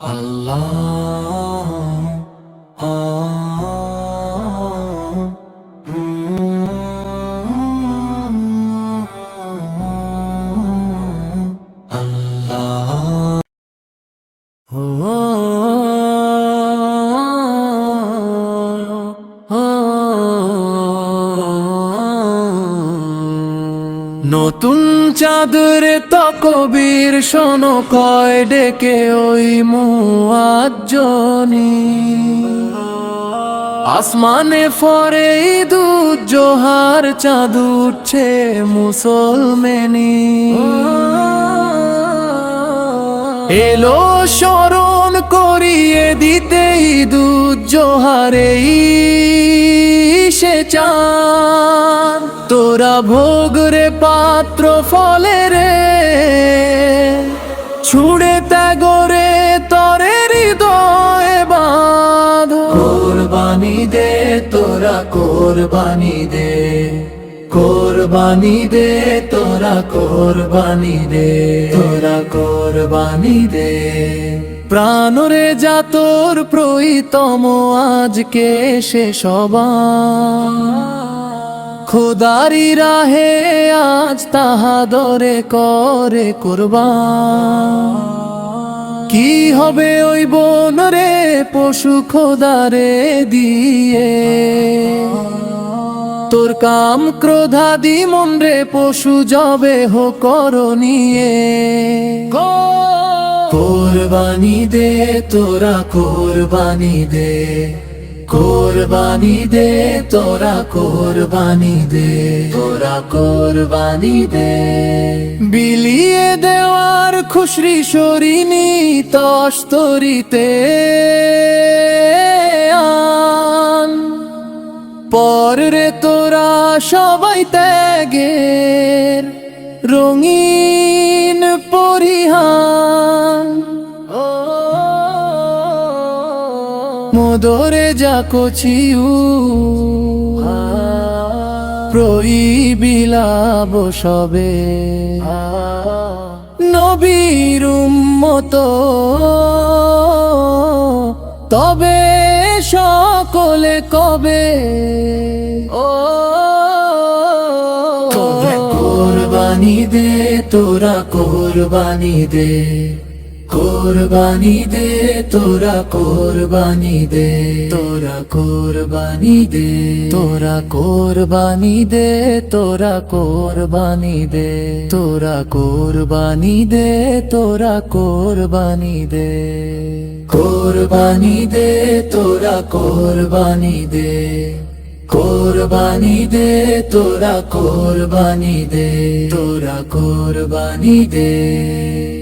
Allah নতুন চাদরে তকবীর শোন, কয় ডেকে ওই মুয়াজ্জনি আসমানে ফরে দুধ জোহার, চাঁদ উঠছে মুসলমেনি। এলো স্মরণ করিয়ে দিতে দুধ জোহারেই সে তোরা ভোগ রে পাত্র ফলে রে। ছুড়ে ত্যাগরে তরে হৃদয় বাঁধ। কোরবানি দে তোরা কোরবানি দে। কোরবানি দে তোরা কোরবানি দে। তোরা কোরবানি দে। প্রাণরে যা তোর প্রইতম আজকে সে সবাই খোদারি রাহে আজ তাহাদরে করে কোরবান। কি হবে ওই বন রে পশু খোদারে দিয়ে? তোর কাম ক্রোধাদি মন রে পশু জবে হো করনিয়ে কোরবানি দে, তোরা কোরবানি দে। কোরবানি দে, তোরা কোরবানি দে, তোরা কোরবানি দে। বিলিয়ে দেওয়ার খুশরি সরিনি তস্তরিতে পর রে তোরা সবাই ত্যাগের রঙিন মোদরে যা কছিউ প্রইবিলাব সবে। নবীর উম্মত। তবে সকলে কবে? ও। কোরবানি দে, তোরা কোরবানি দে। কোরবানি দে তোরা কোরবানি দে তোরা কোরবানি দে তোরা কোরবানি দে তোরা কোরবানি দে তোরা কোরবানি দে তোরা কোরবানি দে কোরবানি দে তোরা কোরবানি দে কোরবানি দে তোরা কোরবানি দে তোরা কোরবানি দে